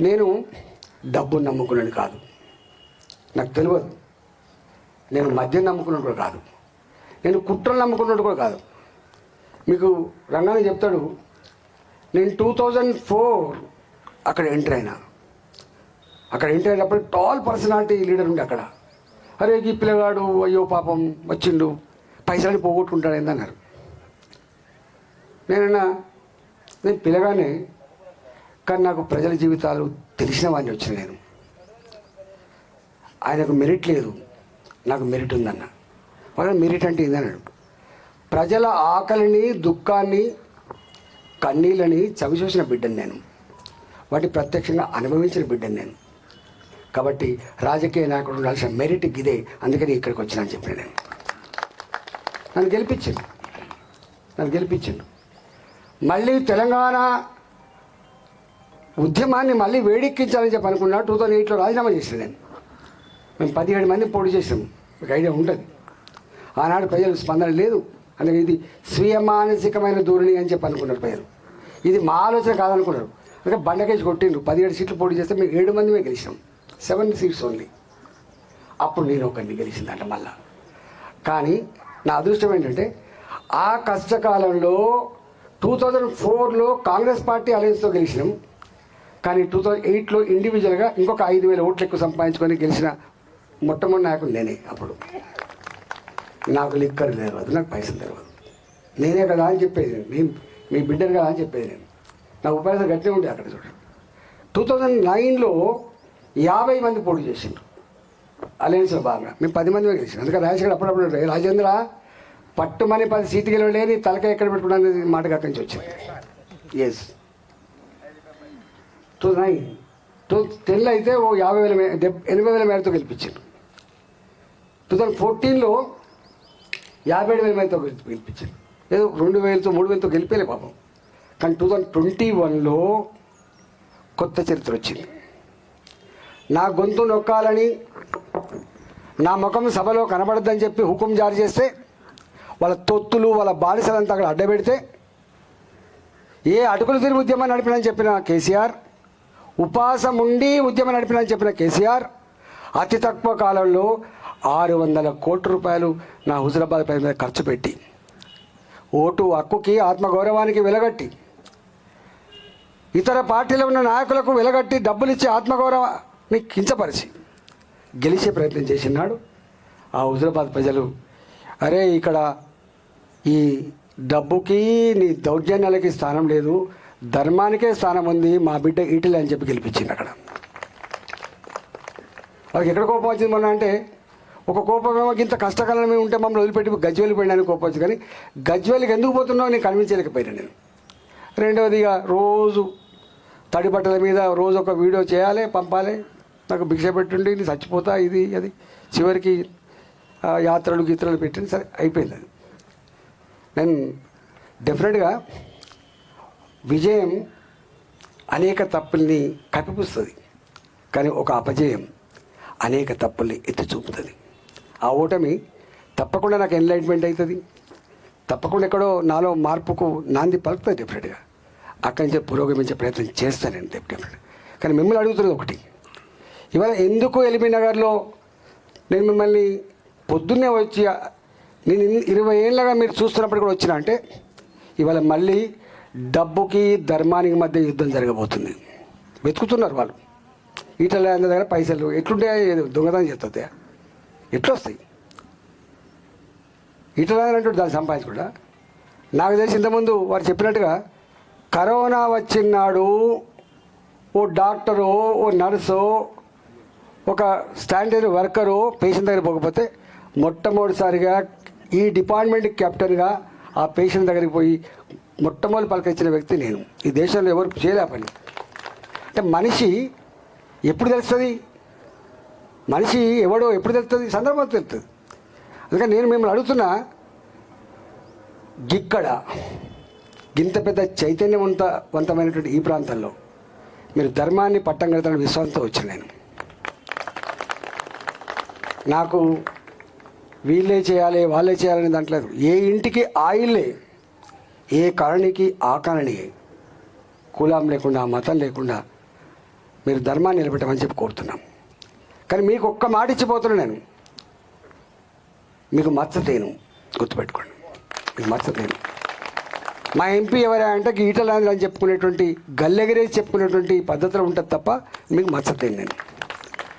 నేను డబ్బు నమ్ముకున్నాను కాదు. నాకు తెలియదు. నేను మద్యం నమ్ముకున్నాడు కూడా కాదు. నేను కుట్రలు నమ్ముకున్నాడు కూడా కాదు. మీకు రంగానే చెప్తాడు నేను టూ థౌజండ్ ఫోర్ అక్కడ ఎంటర్ అయినా. అక్కడ ఎంటర్ అయినప్పుడు టాల్ పర్సనాలిటీ లీడర్ ఉండే అక్కడ. అరే ఈ పిల్లగాడు అయ్యో పాపం వచ్చిండు పైసలు పోగొట్టుకుంటాడు ఏందన్నారు నేనన్నా నేను పిల్లగానే కానీ నాకు ప్రజల జీవితాలు తెలిసిన వాడిని వచ్చిన నేను. ఆయనకు మెరిట్ లేదు. నాకు మెరిట్ ఉందన్న. వాళ్ళ మెరిట్ అంటే ఏందన్నాడు? ప్రజల ఆకలిని దుఃఖాన్ని కన్నీళ్ళని చవిచూసిన బిడ్డను నేను. వాటి ప్రత్యక్షంగా అనుభవించిన బిడ్డను నేను. కాబట్టి రాజకీయ నాయకుడు ఉండాల్సిన మెరిట్ ఇదే అందుకని ఇక్కడికి వచ్చినా అని చెప్పిన నేను. నన్ను గెలిపించిండు. నన్ను గెలిపించిండు. మళ్ళీ తెలంగాణ ఉద్యమాన్ని మళ్ళీ వేడెక్కించాలని చెప్పి అనుకున్నా టూ థౌజండ్ ఎయిట్లో రాజీనామా చేసింది నేను. మేము పదిహేడు మంది పోటీ చేసాం మీకు ఐడియా ఉంటుంది. ఆనాడు ప్రజలు స్పందన లేదు. అందుకే ఇది స్వీయ మానసికమైన ధోరణి అని చెప్పి అనుకున్నారు ప్రజలు. ఇది మా ఆలోచన కాదనుకున్నారు. అంటే బండకేసి కొట్టిండ్రు. పదిహేడు సీట్లు పోటీ చేస్తే మేము ఏడు మంది మేము గెలిచాం. Seven seats only. అప్పుడు నేను ఒకరిని గెలిచిందంట మళ్ళా. కానీ నా అదృష్టం ఏంటంటే ఆ కష్టకాలంలో టూ థౌజండ్ ఫోర్లో కాంగ్రెస్ పార్టీ అలయన్స్తో గెలిచినాం. కానీ టూ థౌజండ్ ఎయిట్లో ఇండివిజువల్గా ఇంకొక ఐదు వేల ఓట్లు ఎక్కువ సంపాదించుకొని గెలిచిన మొట్టమొదటి నాయకుడు నేనే అప్పుడు. నాకు లిక్కర్ తెలియదు నాకు పైసలు తెలియదు నేనే కదా అని చెప్పేది నేను. మీ బిడ్డను కదా అని చెప్పేది నేను. నా ఉపాధి గట్టిగా ఉండే అక్కడ చూడండి టూ థౌజండ్ నైన్లో యాభై మంది పోటీ చేసిండ్రు. అలయన్స్లో బాగా మేము పది మంది గెలిచాం అందుకే రాజశేఖర్ అప్పుడప్పుడు రాజేంద్ర పట్టుమని పది సీటు గెలవలేని తలకాయ ఎక్కడ పెట్టుకున్నా అనేది మాటకు అక్కడి నుంచి వచ్చింది. ఎస్ టూ నైన్ టూ టెన్లో అయితే ఓ యాభై వేల మే ఎనభై వేల మేరతో గెలిపించారు. టూ థౌజండ్ ఫోర్టీన్లో యాభై ఏడు వేల మేరతో గెలిపించారు. ఏదో రెండు వేలతో మూడు వేలతో గెలిపేలే పాపం. కానీ టూ థౌజండ్ ట్వంటీ వన్లో కొత్త చరిత్ర వచ్చింది. నా గొంతు నొక్కాలని నా ముఖం సభలో కనబడద్దని చెప్పి హుకుం జారీ చేస్తే వాళ్ళ తొత్తులు వాళ్ళ బానిసలంతా అక్కడ అడ్డబెడితే ఏ అటుకులు తిరిగి ఉద్యమం నడిపినని చెప్పిన కేసీఆర్ ఉపాసం ఉండి ఉద్యమం నడిపినని చెప్పిన కేసీఆర్ అతి తక్కువ కాలంలో ఆరు వందల కోట్ల రూపాయలు నా హుజరాబాద్ పై మీద ఖర్చు పెట్టి ఓటు హక్కుకి ఆత్మగౌరవానికి వెలగట్టి ఇతర పార్టీలో ఉన్న నాయకులకు వెలగట్టి డబ్బులు ఇచ్చి ఆత్మగౌరవాన్ని కించపరిచి గెలిచే ప్రయత్నం చేసినాడు ఆ హుజరాబాద్ ప్రజలు. అరే ఇక్కడ ఈ డబ్బుకి నీ దౌర్జన్యాలకి స్థానం లేదు. ధర్మానికే స్థానం ఉంది మా బిడ్డ ఈటిల్ అని చెప్పి గెలిపించింది అక్కడ. వాళ్ళకి ఎక్కడ కోపం వచ్చింది మొన్న అంటే ఒక కోపం ఏమో ఇంత కష్టకాలం ఉంటే మమ్మల్ని వదిలిపెట్టి గజ్వేలు పోయినానికి కోపం వచ్చింది. కానీ గజ్వేలికి ఎందుకు పోతున్నావు? నేను కనిపించలేకపోయినా నేను. రెండవది ఇక రోజు తడి బట్టల మీద రోజు ఒక వీడియో చేయాలి పంపాలి. నాకు భిక్ష పెట్టుండి నేను చచ్చిపోతా ఇది అది. చివరికి యాత్రలు గీత్రలు పెట్టింది. సరే అయిపోయింది అది. నేను డెఫినెట్గా విజయం అనేక తప్పుల్ని కప్పిపుస్తుంది కానీ ఒక అపజయం అనేక తప్పుల్ని ఎత్తి చూపుతుంది. ఆ ఓటమి తప్పకుండా నాకు ఎన్లైట్మెంట్ అవుతుంది. తప్పకుండా ఎక్కడో నాలో మార్పుకు నాంది పలుకుతుంది డెఫినెట్గా అక్కడి నుంచి పురోగమించే ప్రయత్నం చేస్తాను నేను డెఫినెట్ కానీ మిమ్మల్ని అడుగుతున్నది ఒకటి. ఇవాళ ఎందుకు ఎల్బీ నగర్లో నేను మిమ్మల్ని పొద్దున్నే వచ్చి నేను ఇరవై ఏళ్ళగా మీరు చూస్తున్నప్పుడు కూడా వచ్చిన అంటే ఇవాళ మళ్ళీ డబ్బుకి ధర్మానికి మధ్య యుద్ధం జరగబోతుంది. వెతుకుతున్నారు వాళ్ళు. ఈటల దగ్గర పైసలు ఎట్లుంటే దొంగతనం చేస్తుంది ఎట్లొస్తాయి? ఈటల అంటే దాన్ని సంపాదించకుండా నాకు తెలిసి ఇంతకుముందు వారు చెప్పినట్టుగా కరోనా వచ్చినాడు ఓ డాక్టరో ఓ నర్సో ఒక స్టాండర్డ్ వర్కరు పేషెంట్ దగ్గర పోకపోతే మొట్టమొదటిసారిగా ఈ డిపార్ట్మెంట్ కెప్టెన్గా ఆ పేషెంట్ దగ్గరికి పోయి మొట్టమొదటి పలకరించిన వ్యక్తి నేను. ఈ దేశంలో ఎవరు చేయలే పని అంటే మనిషి ఎప్పుడు తెలుస్తుంది? మనిషి ఎవడో ఎప్పుడు తెలుస్తుంది? సందర్భం తెలుస్తుంది. అందుకని నేను మిమ్మల్ని అడుగుతున్నా గిక్కడ గింత పెద్ద చైతన్యవంతవంతమైనటువంటి ఈ ప్రాంతంలో మీరు ధర్మాన్ని పట్టం కడతాన విశ్వాసంతో వచ్చాను నేను. నాకు వీళ్ళే చేయాలి వాళ్ళే చేయాలని దాంట్లో లేదు. ఏ ఇంటికి ఆ ఇల్లే ఏ కాలనీకి ఆ కాలనీ కులం లేకుండా మతం లేకుండా మీరు ధర్మాన్ని నిలబెట్టమని చెప్పి కోరుతున్నాం. కానీ మీకు ఒక్క మాట ఇచ్చిపోతున్నా నేను. మీకు మచ్చతేను గుర్తుపెట్టుకోండి. మీకు మచ్చతేను మా ఎంపీ ఎవరా అంటే ఈటలాంధ్ర అని చెప్పుకునేటువంటి గల్లెగరేసి చెప్పుకునేటువంటి పద్ధతిలో ఉంటుంది తప్ప మీకు మచ్చతేను నేను.